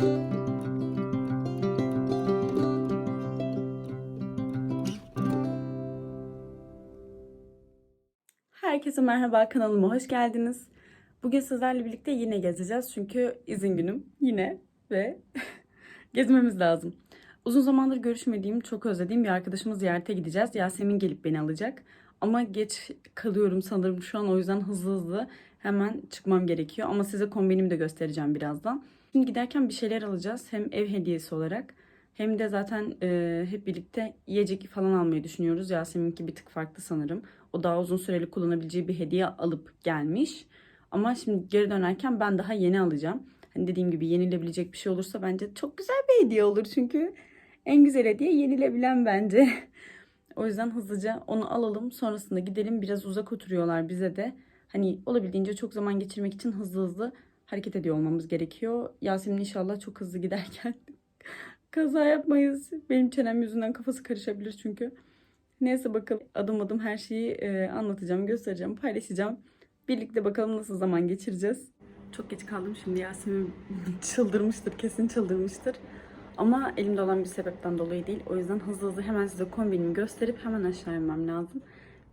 Herkese merhaba kanalıma hoş geldiniz. Bugün sizlerle birlikte yine gezeceğiz çünkü izin günüm yine ve gezmemiz lazım. Uzun zamandır görüşmediğim, çok özlediğim bir arkadaşımı ziyarete gideceğiz. Yasemin gelip beni alacak. Ama geç kalıyorum sanırım şu an o yüzden hızlı hızlı hemen çıkmam gerekiyor. Ama size kombinimi de göstereceğim birazdan. Şimdi giderken bir şeyler alacağız. Hem ev hediyesi olarak hem de zaten e, hep birlikte yiyecek falan almayı düşünüyoruz. Yasemin'inki bir tık farklı sanırım. O daha uzun süreli kullanabileceği bir hediye alıp gelmiş. Ama şimdi geri dönerken ben daha yeni alacağım. Hani dediğim gibi yenilebilecek bir şey olursa bence çok güzel bir hediye olur. Çünkü en güzel hediye yenilebilen bence. o yüzden hızlıca onu alalım. Sonrasında gidelim. Biraz uzak oturuyorlar bize de. Hani olabildiğince çok zaman geçirmek için hızlı hızlı hareket ediyor olmamız gerekiyor. Yasemin inşallah çok hızlı giderken kaza yapmayız. Benim çenem yüzünden kafası karışabilir çünkü. Neyse bakalım adım adım her şeyi e, anlatacağım, göstereceğim, paylaşacağım. Birlikte bakalım nasıl zaman geçireceğiz. Çok geç kaldım şimdi Yasemin çıldırmıştır, kesin çıldırmıştır. Ama elimde olan bir sebepten dolayı değil. O yüzden hızlı hızlı hemen size kombinimi gösterip hemen aşağı inmem lazım.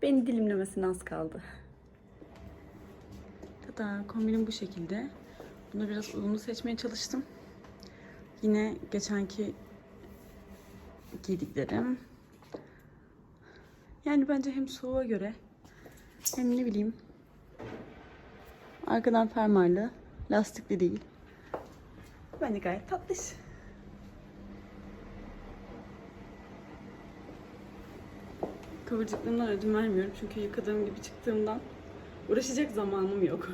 Beni dilimlemesine az kaldı. Tada kombinim bu şekilde. Bunu biraz uyumlu seçmeye çalıştım. Yine geçenki giydiklerim. Yani bence hem soğuğa göre hem ne bileyim arkadan fermuarlı, lastikli değil. Bence gayet tatlış. Kıvırcıklığımdan ödün vermiyorum çünkü yıkadığım gibi çıktığımdan uğraşacak zamanım yok.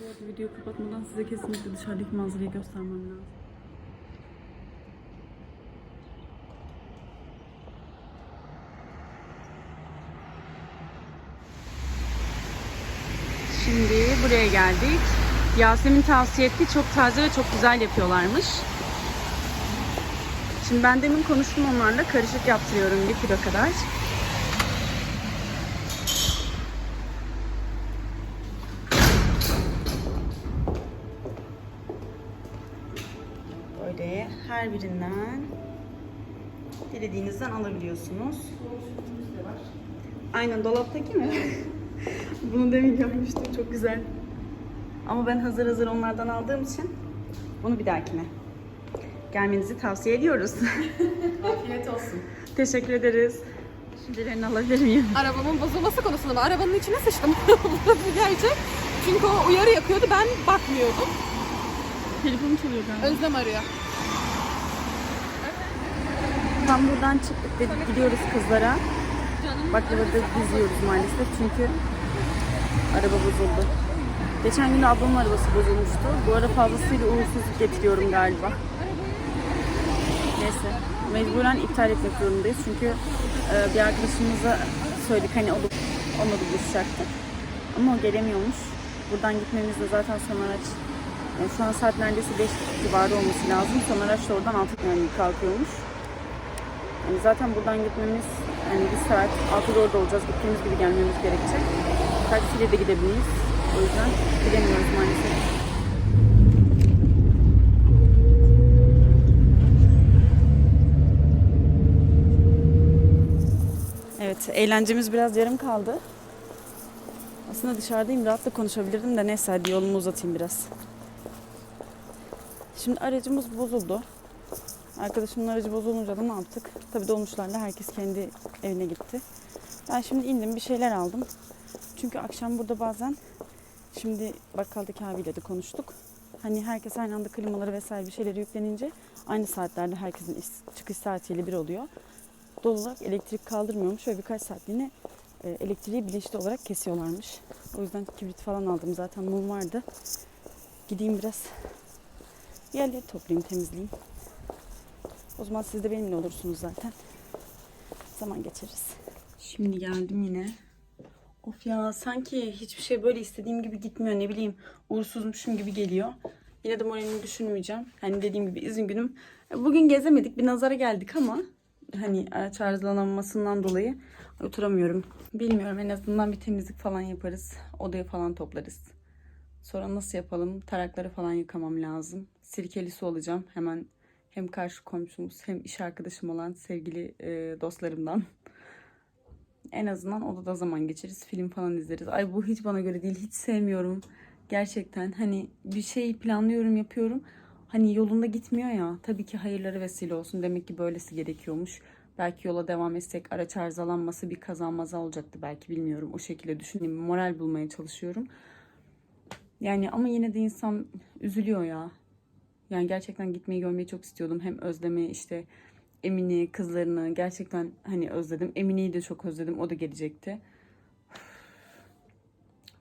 Bu arada videoyu kapatmadan size kesinlikle dışarıdaki manzarayı göstermem lazım. Şimdi buraya geldik. Yasemin tavsiye etti. Çok taze ve çok güzel yapıyorlarmış. Şimdi ben demin konuştum onlarla. Karışık yaptırıyorum bir kilo kadar. Her birinden dilediğinizden alabiliyorsunuz. Aynen dolaptaki mi? Bunu demin görmüştüm. Çok güzel. Ama ben hazır hazır onlardan aldığım için bunu bir dahakine. Gelmenizi tavsiye ediyoruz. Afiyet olsun. Teşekkür ederiz. Şimdilerini alabilir miyim? Arabamın bozulması konusunda mı? Arabanın içine sıçtım. Burası gerçek. Çünkü o uyarı yapıyordu. Ben bakmıyordum. Telefonum çalıyor galiba. Özlem arıyor. Tam buradan çıktık dedik gidiyoruz kızlara. Baklavada diziyoruz maalesef çünkü araba bozuldu. Geçen gün ablamın arabası bozulmuştu. Bu ara fazlasıyla uğursuzluk getiriyorum galiba. Neyse. Mecburen iptal etmek zorundayız. Çünkü e, bir arkadaşımıza söyledik hani olup onunla da buluşacaktık. Ama o gelemiyormuş. Buradan gitmemiz de zaten son araç. Yani şu an saat neredeyse 5 civarı olması lazım. Son araç da oradan 6 yani kalkıyormuş. Yani zaten buradan gitmemiz yani bir saat, 6'da orada olacağız. Gittiğimiz gibi gelmemiz gerekecek. Taksiyle de gidebiliriz. O yüzden gidemiyoruz maalesef. Evet, eğlencemiz biraz yarım kaldı. Aslında dışarıdayım, rahat da konuşabilirdim de neyse hadi yolumu uzatayım biraz. Şimdi aracımız bozuldu. Arkadaşımın aracı bozulunca da ne yaptık? Tabii dolmuşlarla herkes kendi evine gitti. Ben şimdi indim bir şeyler aldım. Çünkü akşam burada bazen şimdi bakkaldaki abiyle de konuştuk. Hani herkes aynı anda klimaları vesaire bir şeyleri yüklenince aynı saatlerde herkesin iş- çıkış saatiyle bir oluyor. Doğal olarak elektrik kaldırmıyormuş ve birkaç saatliğine e, elektriği bilinçli olarak kesiyorlarmış. O yüzden kibrit falan aldım. Zaten mum vardı. Gideyim biraz yerleri toplayayım, temizleyeyim. O zaman siz de benimle olursunuz zaten. Zaman geçiririz. Şimdi geldim yine. Of ya sanki hiçbir şey böyle istediğim gibi gitmiyor ne bileyim uğursuzmuşum gibi geliyor. Yine de moralimi düşünmeyeceğim. Hani dediğim gibi izin günüm. Bugün gezemedik bir nazara geldik ama hani araç arızalanmasından dolayı oturamıyorum. Bilmiyorum en azından bir temizlik falan yaparız. Odayı falan toplarız. Sonra nasıl yapalım? Tarakları falan yıkamam lazım. Sirkeli su alacağım. Hemen hem karşı komşumuz hem iş arkadaşım olan sevgili e, dostlarımdan. En azından odada zaman geçiririz. Film falan izleriz. Ay bu hiç bana göre değil. Hiç sevmiyorum. Gerçekten hani bir şey planlıyorum yapıyorum. Hani yolunda gitmiyor ya. Tabii ki hayırlara vesile olsun. Demek ki böylesi gerekiyormuş. Belki yola devam etsek araç arızalanması bir kazanmaza olacaktı belki bilmiyorum. O şekilde düşünüyorum. Moral bulmaya çalışıyorum. Yani ama yine de insan üzülüyor ya. Yani gerçekten gitmeyi görmeyi çok istiyordum. Hem özlemi işte Emini, kızlarını gerçekten hani özledim. Emine'yi de çok özledim. O da gelecekti.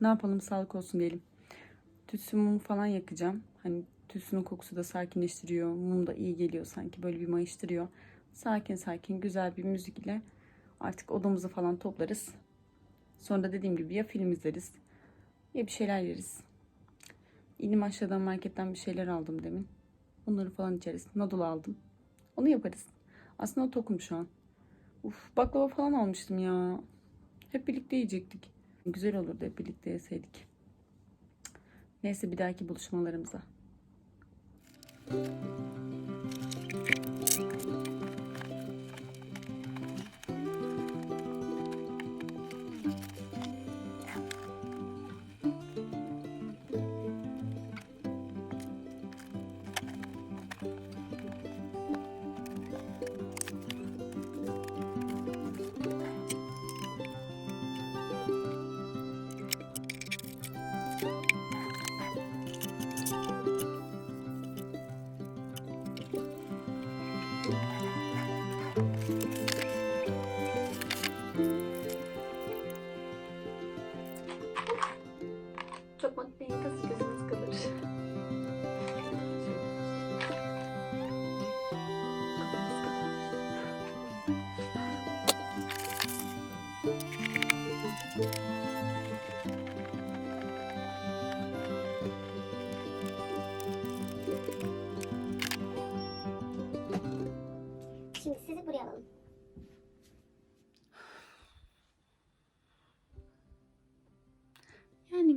Ne yapalım sağlık olsun diyelim. Tütsü falan yakacağım. Hani tütsünün kokusu da sakinleştiriyor. Mum da iyi geliyor sanki böyle bir mayıştırıyor. Sakin sakin güzel bir müzik ile artık odamızı falan toplarız. Sonra dediğim gibi ya film izleriz ya bir şeyler yeriz. İnim aşağıdan marketten bir şeyler aldım demin. Onları falan içeriz. Noodle aldım. Onu yaparız. Aslında tokum şu an. Uf baklava falan almıştım ya. Hep birlikte yiyecektik. Güzel olurdu hep birlikte yeseydik. Neyse bir dahaki buluşmalarımıza. Çok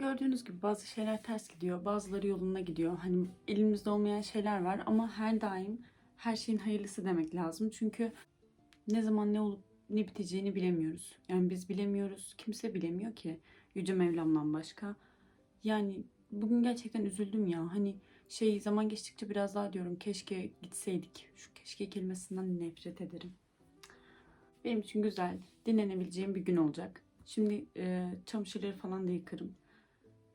gördüğünüz gibi bazı şeyler ters gidiyor, bazıları yoluna gidiyor. Hani elimizde olmayan şeyler var ama her daim her şeyin hayırlısı demek lazım. Çünkü ne zaman ne olup ne biteceğini bilemiyoruz. Yani biz bilemiyoruz, kimse bilemiyor ki Yüce Mevlam'dan başka. Yani bugün gerçekten üzüldüm ya. Hani şey zaman geçtikçe biraz daha diyorum keşke gitseydik. Şu keşke kelimesinden nefret ederim. Benim için güzel, dinlenebileceğim bir gün olacak. Şimdi e, çamaşırları falan da yıkarım.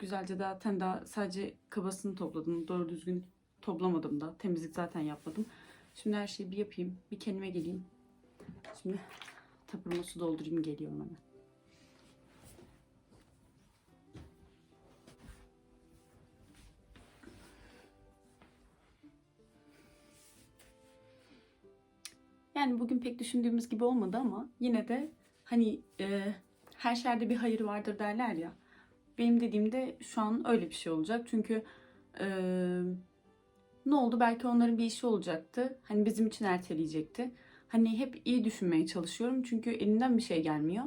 Güzelce zaten daha sadece kabasını topladım. Doğru düzgün toplamadım da. Temizlik zaten yapmadım. Şimdi her şeyi bir yapayım. Bir kendime geleyim. Şimdi tapırma su doldurayım geliyorum hemen. Yani bugün pek düşündüğümüz gibi olmadı ama yine de hani e, her şerde bir hayır vardır derler ya. Benim dediğimde şu an öyle bir şey olacak. Çünkü e, ne oldu? Belki onların bir işi olacaktı. Hani bizim için erteleyecekti. Hani hep iyi düşünmeye çalışıyorum. Çünkü elimden bir şey gelmiyor.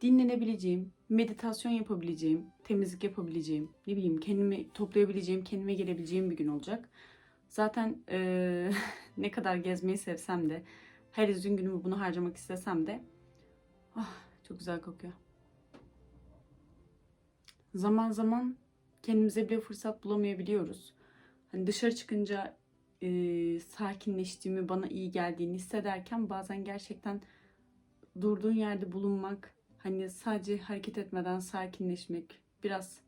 Dinlenebileceğim, meditasyon yapabileceğim, temizlik yapabileceğim, ne bileyim kendimi toplayabileceğim, kendime gelebileceğim bir gün olacak. Zaten e, ne kadar gezmeyi sevsem de, her izin günümü bunu harcamak istesem de ah, çok güzel kokuyor. Zaman zaman kendimize bile fırsat bulamayabiliyoruz. Hani dışarı çıkınca e, sakinleştiğimi, bana iyi geldiğini hissederken bazen gerçekten durduğun yerde bulunmak, hani sadece hareket etmeden sakinleşmek, biraz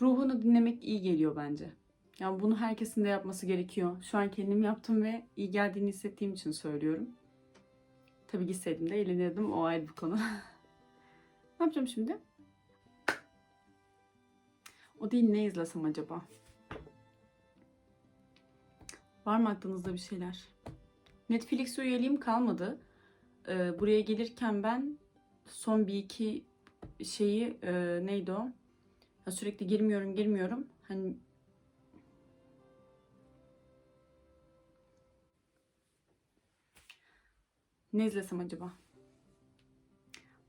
ruhunu dinlemek iyi geliyor bence. Yani bunu herkesin de yapması gerekiyor. Şu an kendim yaptım ve iyi geldiğini hissettiğim için söylüyorum. Tabii gitseydim de eğlenirdim. O ayrı bir konu. ne yapacağım şimdi? O değil ne izlesem acaba? Var mı aklınızda bir şeyler? Netflix üyeliğim kalmadı. Ee, buraya gelirken ben son bir iki şeyi e, neydi o? Ya sürekli girmiyorum girmiyorum. Hani ne izlesem acaba?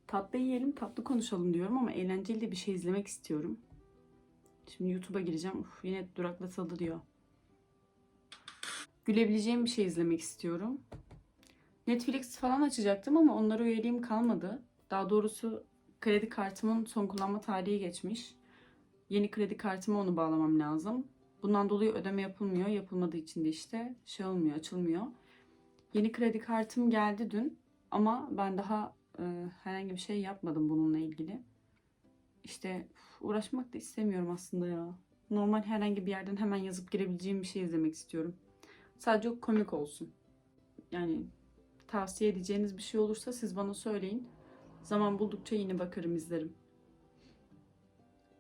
Tatlı yiyelim, tatlı konuşalım diyorum ama eğlenceli de bir şey izlemek istiyorum. Şimdi YouTube'a gireceğim. Uf, yine duraklatıldı diyor. Gülebileceğim bir şey izlemek istiyorum. Netflix falan açacaktım ama onlara üyeliğim kalmadı. Daha doğrusu kredi kartımın son kullanma tarihi geçmiş. Yeni kredi kartıma onu bağlamam lazım. Bundan dolayı ödeme yapılmıyor. Yapılmadığı için de işte şey olmuyor, açılmıyor. Yeni kredi kartım geldi dün ama ben daha e, herhangi bir şey yapmadım bununla ilgili. İşte uğraşmak da istemiyorum aslında ya. Normal herhangi bir yerden hemen yazıp girebileceğim bir şey izlemek istiyorum. Sadece komik olsun. Yani tavsiye edeceğiniz bir şey olursa siz bana söyleyin. Zaman buldukça yine bakarım izlerim.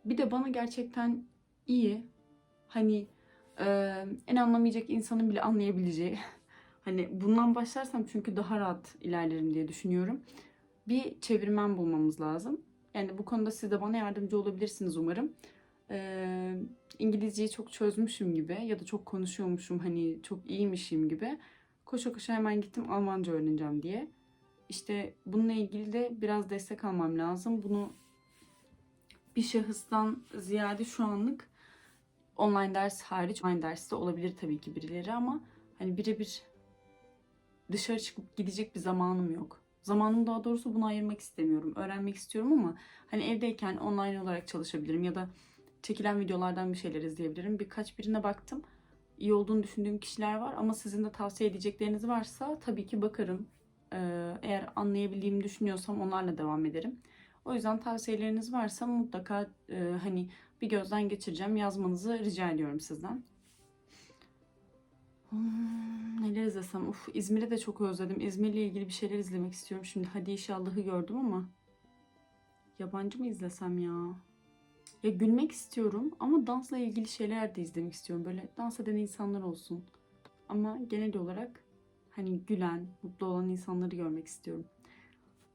Bir de bana gerçekten iyi. Hani e, en anlamayacak insanın bile anlayabileceği. Hani bundan başlarsam çünkü daha rahat ilerlerim diye düşünüyorum. Bir çevirmen bulmamız lazım. Yani bu konuda siz de bana yardımcı olabilirsiniz umarım. Ee, İngilizceyi çok çözmüşüm gibi ya da çok konuşuyormuşum hani çok iyiymişim gibi. Koşa koşa hemen gittim Almanca öğreneceğim diye. İşte bununla ilgili de biraz destek almam lazım. Bunu bir şahıstan ziyade şu anlık online ders hariç online derste olabilir tabii ki birileri ama hani birebir dışarı çıkıp gidecek bir zamanım yok. Zamanımı daha doğrusu buna ayırmak istemiyorum. Öğrenmek istiyorum ama hani evdeyken online olarak çalışabilirim ya da çekilen videolardan bir şeyler izleyebilirim. Birkaç birine baktım. İyi olduğunu düşündüğüm kişiler var ama sizin de tavsiye edecekleriniz varsa tabii ki bakarım. Ee, eğer anlayabildiğimi düşünüyorsam onlarla devam ederim. O yüzden tavsiyeleriniz varsa mutlaka e, hani bir gözden geçireceğim. Yazmanızı rica ediyorum sizden. Hmm, neler izlesem? Uf, İzmir'i de çok özledim. İzmir'le ilgili bir şeyler izlemek istiyorum. Şimdi hadi inşallahı gördüm ama yabancı mı izlesem ya? Ya gülmek istiyorum ama dansla ilgili şeyler de izlemek istiyorum. Böyle dans eden insanlar olsun. Ama genel olarak hani gülen, mutlu olan insanları görmek istiyorum.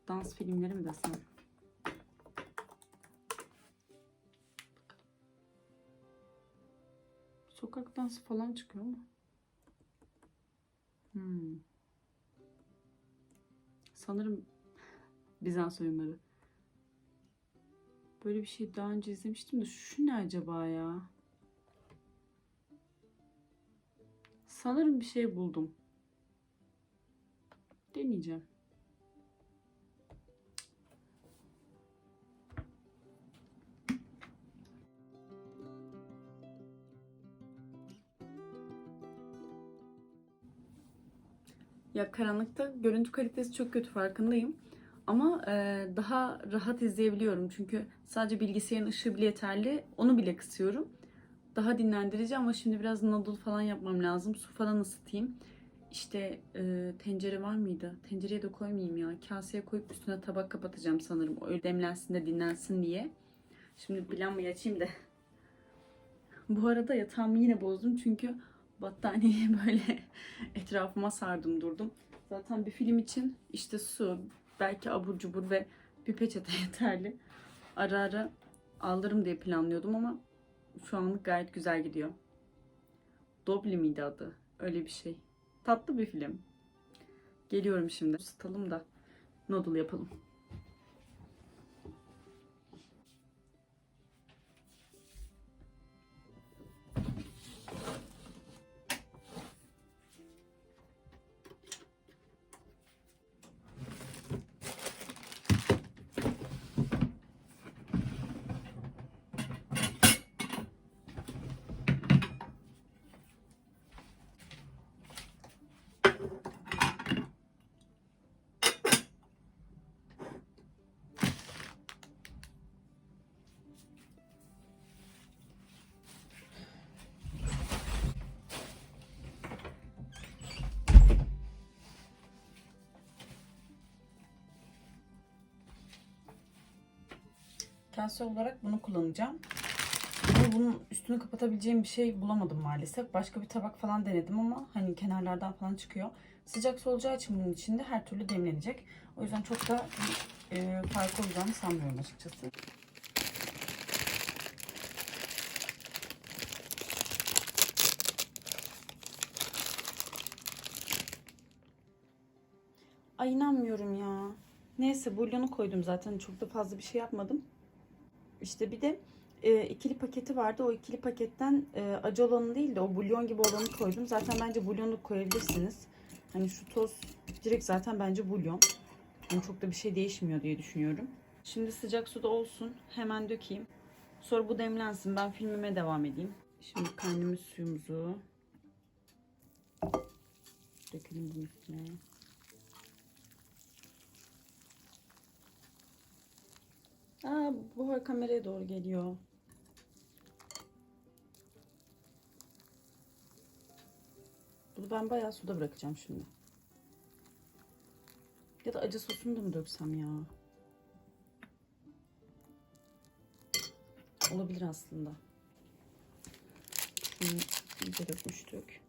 Dans filmleri mi desem? Sokak dansı falan çıkıyor mu? Hmm. Sanırım Bizans oyunları. Böyle bir şey daha önce izlemiştim de şu ne acaba ya? Sanırım bir şey buldum. Deneyeceğim. Ya karanlıkta görüntü kalitesi çok kötü farkındayım. Ama e, daha rahat izleyebiliyorum. Çünkü sadece bilgisayarın ışığı bile yeterli. Onu bile kısıyorum. Daha dinlendirici ama şimdi biraz noodle falan yapmam lazım. Su falan ısıtayım. İşte e, tencere var mıydı? Tencereye de koymayayım ya. Kaseye koyup üstüne tabak kapatacağım sanırım. Öyle demlensin de dinlensin diye. Şimdi lambayı açayım da. Bu arada yatağımı yine bozdum çünkü battaniyeyi böyle etrafıma sardım durdum. Zaten bir film için işte su, belki abur cubur ve bir peçete yeterli. Ara ara alırım diye planlıyordum ama şu anlık gayet güzel gidiyor. Dobli miydi adı? Öyle bir şey. Tatlı bir film. Geliyorum şimdi. Isıtalım da noodle yapalım. Kase olarak bunu kullanacağım. Ama bunun üstünü kapatabileceğim bir şey bulamadım maalesef. Başka bir tabak falan denedim ama hani kenarlardan falan çıkıyor. Sıcak su olacağı için bunun içinde her türlü demlenecek. O yüzden çok da e, farkı olacağını sanmıyorum açıkçası. Ay inanmıyorum ya. Neyse bulyonu koydum zaten. Çok da fazla bir şey yapmadım. İşte bir de e, ikili paketi vardı. O ikili paketten e, acı olanı değil de o bulyon gibi olanı koydum. Zaten bence bulyonu koyabilirsiniz. Hani şu toz direkt zaten bence bulyon. Yani çok da bir şey değişmiyor diye düşünüyorum. Şimdi sıcak suda olsun. Hemen dökeyim. Sonra bu demlensin. Ben filmime devam edeyim. Şimdi kaynamız suyumuzu dökelim bunun üstüne. Aa, buhar kameraya doğru geliyor. Bunu ben bayağı suda bırakacağım şimdi. Ya da acı sosunu da mı döksem ya? Olabilir aslında. Şunu iyice dökmüştük.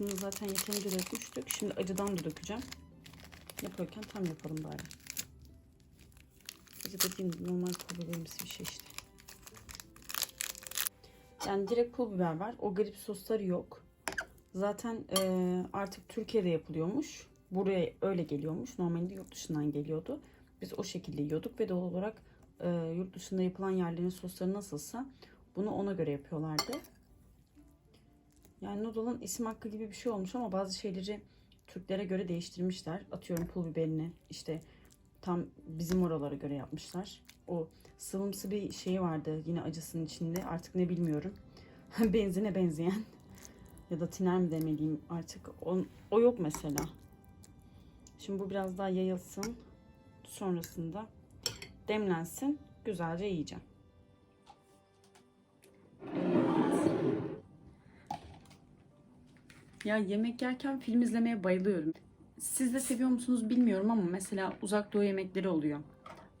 Kısmını zaten yeterince dökmüştük. Şimdi acıdan da dökeceğim. Yaparken tam yapalım bari. Acı dediğim gibi normal pul biberimsi bir şey işte. Yani direkt pul biber var. O garip sosları yok. Zaten eee, artık Türkiye'de yapılıyormuş. Buraya öyle geliyormuş. Normalde yurt dışından geliyordu. Biz o şekilde yiyorduk ve doğal olarak eee, yurt dışında yapılan yerlerin sosları nasılsa bunu ona göre yapıyorlardı. Yani noodle'ın isim hakkı gibi bir şey olmuş ama bazı şeyleri Türklere göre değiştirmişler. Atıyorum pul biberini işte tam bizim oralara göre yapmışlar. O sıvımsı bir şey vardı yine acısının içinde. Artık ne bilmiyorum. Benzine benzeyen. Ya da tiner mi demeliyim artık. O, o yok mesela. Şimdi bu biraz daha yayılsın. Sonrasında demlensin. Güzelce yiyeceğim. Ya yemek yerken film izlemeye bayılıyorum. Siz de seviyor musunuz bilmiyorum ama mesela uzak doğu yemekleri oluyor.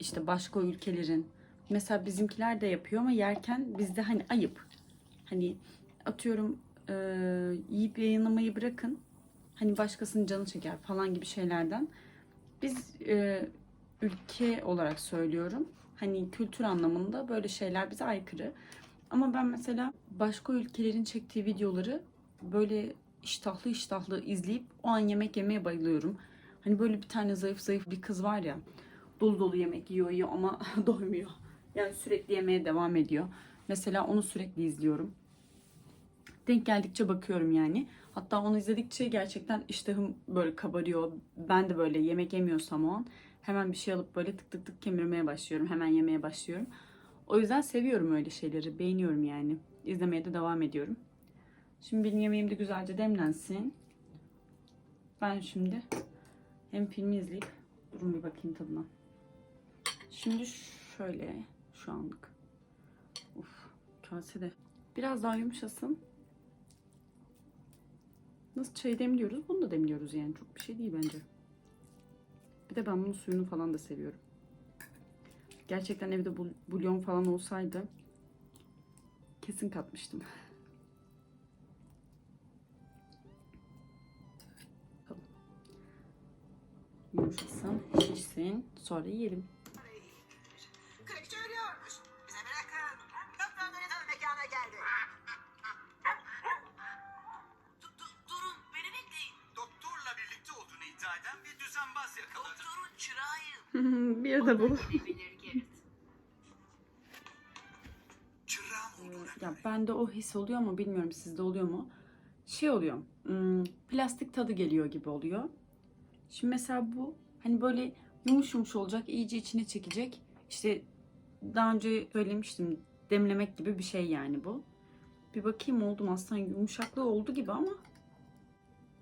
İşte başka ülkelerin. Mesela bizimkiler de yapıyor ama yerken bizde hani ayıp. Hani atıyorum e, yiyip yayınlamayı bırakın. Hani başkasının canı çeker falan gibi şeylerden. Biz e, ülke olarak söylüyorum. Hani kültür anlamında böyle şeyler bize aykırı. Ama ben mesela başka ülkelerin çektiği videoları böyle iştahlı iştahlı izleyip o an yemek yemeye bayılıyorum. Hani böyle bir tane zayıf zayıf bir kız var ya dolu dolu yemek yiyor yiyor ama doymuyor. Yani sürekli yemeye devam ediyor. Mesela onu sürekli izliyorum. Denk geldikçe bakıyorum yani. Hatta onu izledikçe gerçekten iştahım böyle kabarıyor. Ben de böyle yemek yemiyorsam o an hemen bir şey alıp böyle tık tık tık kemirmeye başlıyorum. Hemen yemeye başlıyorum. O yüzden seviyorum öyle şeyleri. Beğeniyorum yani. İzlemeye de devam ediyorum. Şimdi benim yemeğim de güzelce demlensin. Ben şimdi hem filmi izleyip durun bir bakayım tadına. Şimdi şöyle şu anlık. Uf kase de biraz daha yumuşasın. Nasıl çay demliyoruz? Bunu da demliyoruz yani. Çok bir şey değil bence. Bir de ben bunun suyunu falan da seviyorum. Gerçekten evde bul- bulyon falan olsaydı kesin katmıştım. Yumuşasın, şişsin. Sonra yiyelim. Krepçi ölüyormuş. Bize bırakın. Doktor Donatello mekana geldi. Du- du- durun beni bekleyin. Doktorla birlikte olduğunu iddia eden bir düzenbaz yakaladı. Doktorun çırağıyım. bir de bu. Bilir Gerrit. Çırağım olduğuna Ya bende o his oluyor ama bilmiyorum sizde oluyor mu? Şey oluyor. hmm, plastik tadı geliyor gibi oluyor. Şimdi mesela bu hani böyle yumuş yumuş olacak, iyice içine çekecek. İşte daha önce söylemiştim demlemek gibi bir şey yani bu. Bir bakayım oldu mu aslında yumuşaklığı oldu gibi ama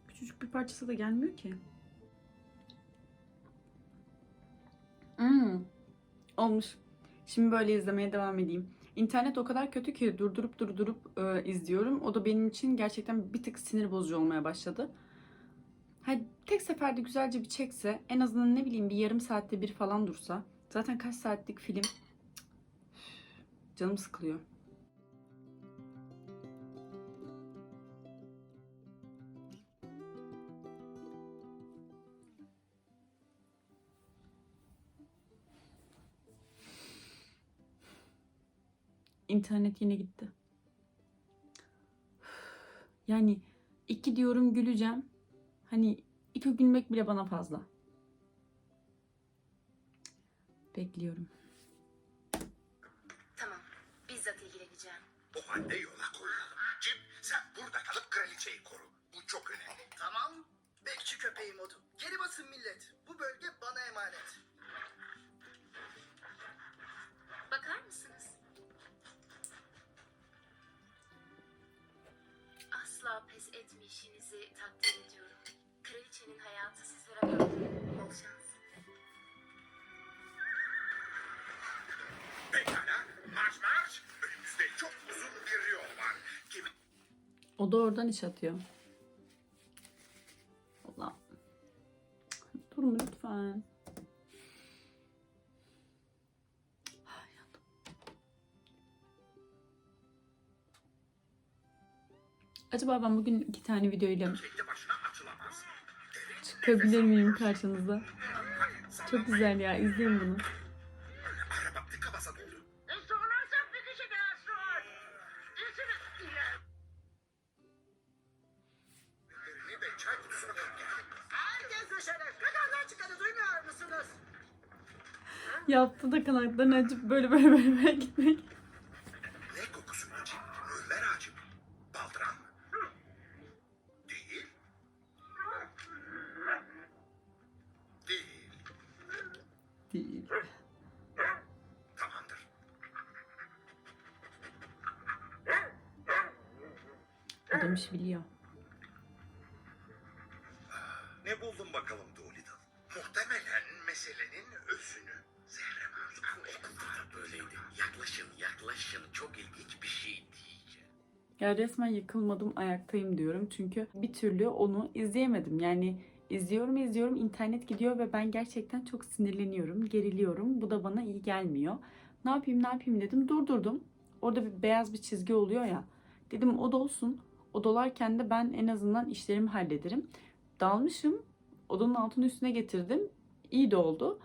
küçücük bir parçası da gelmiyor ki. Hmm, olmuş. Şimdi böyle izlemeye devam edeyim. İnternet o kadar kötü ki durdurup durdurup e, izliyorum. O da benim için gerçekten bir tık sinir bozucu olmaya başladı. Ha, tek seferde güzelce bir çekse, en azından ne bileyim bir yarım saatte bir falan dursa. Zaten kaç saatlik film. Canım sıkılıyor. İnternet yine gitti. Yani iki diyorum güleceğim. Hani iki gülmek bile bana fazla. Bekliyorum. Tamam. Bizzat ilgileneceğim. O halde yola koyulalım. Cip sen burada kalıp kraliçeyi koru. Bu çok önemli. Tamam. Bekçi köpeği modu. Geri basın millet. Bu bölge bana emanet. Bakar mısınız? Asla pes etmeyişinizi takdir ediyorum. Kraliçenin hayatı sizlere bağlı. Bol şans. Pekala. Marş marş. Önümüzde çok uzun bir yol var. Kimi O da oradan iş atıyor. Allah. Durma lütfen. Acaba ben bugün iki tane videoyla kendi başına çıkabilir miyim karşınıza? Çok güzel ya izleyin bunu. Yaptı da kanatlarını açıp böyle böyle böyle, böyle gitmek. Tamamdır. Adam işi biliyor. Ne buldun bakalım Doolittle? Muhtemelen meselenin özünü. Zerre Marzukan okulda da böyleydi. Yaklaşın, yaklaşın. Çok ilginç bir şey diyeceğim. Ya resmen yıkılmadım ayaktayım diyorum. Çünkü bir türlü onu izleyemedim. Yani izliyorum izliyorum internet gidiyor ve ben gerçekten çok sinirleniyorum, geriliyorum. Bu da bana iyi gelmiyor. Ne yapayım ne yapayım dedim durdurdum. Orada bir beyaz bir çizgi oluyor ya. Dedim o da olsun. O dolarken de ben en azından işlerimi hallederim. Dalmışım. Odanın altını üstüne getirdim. İyi de oldu.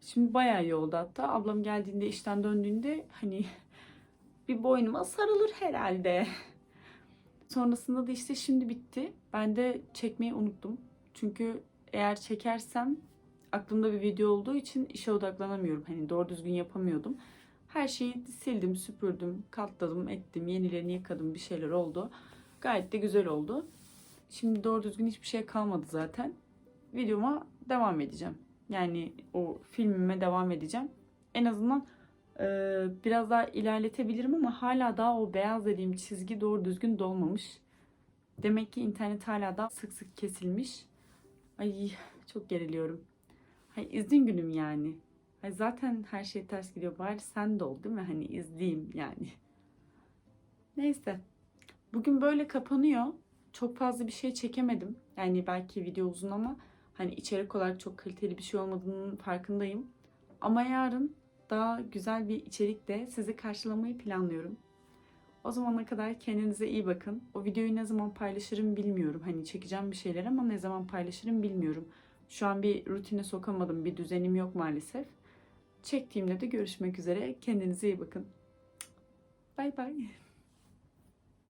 Şimdi bayağı iyi oldu hatta. Ablam geldiğinde işten döndüğünde hani bir boynuma sarılır herhalde. Sonrasında da işte şimdi bitti. Ben de çekmeyi unuttum. Çünkü eğer çekersem aklımda bir video olduğu için işe odaklanamıyorum. Hani doğru düzgün yapamıyordum. Her şeyi sildim, süpürdüm, katladım, ettim, yenilerini yıkadım, bir şeyler oldu. Gayet de güzel oldu. Şimdi doğru düzgün hiçbir şey kalmadı zaten. Videoma devam edeceğim. Yani o filmime devam edeceğim. En azından ee, biraz daha ilerletebilirim ama hala daha o beyaz dediğim çizgi doğru düzgün dolmamış. Demek ki internet hala daha sık sık kesilmiş. Ay çok geriliyorum. Hay izin günüm yani. Hay zaten her şey ters gidiyor. Bari sen de ol değil mi? Hani izleyeyim yani. Neyse. Bugün böyle kapanıyor. Çok fazla bir şey çekemedim. Yani belki video uzun ama hani içerik olarak çok kaliteli bir şey olmadığının farkındayım. Ama yarın daha güzel bir içerikle sizi karşılamayı planlıyorum. O zamana kadar kendinize iyi bakın. O videoyu ne zaman paylaşırım bilmiyorum. Hani çekeceğim bir şeyler ama ne zaman paylaşırım bilmiyorum. Şu an bir rutine sokamadım. Bir düzenim yok maalesef. Çektiğimde de görüşmek üzere. Kendinize iyi bakın. Bay bay.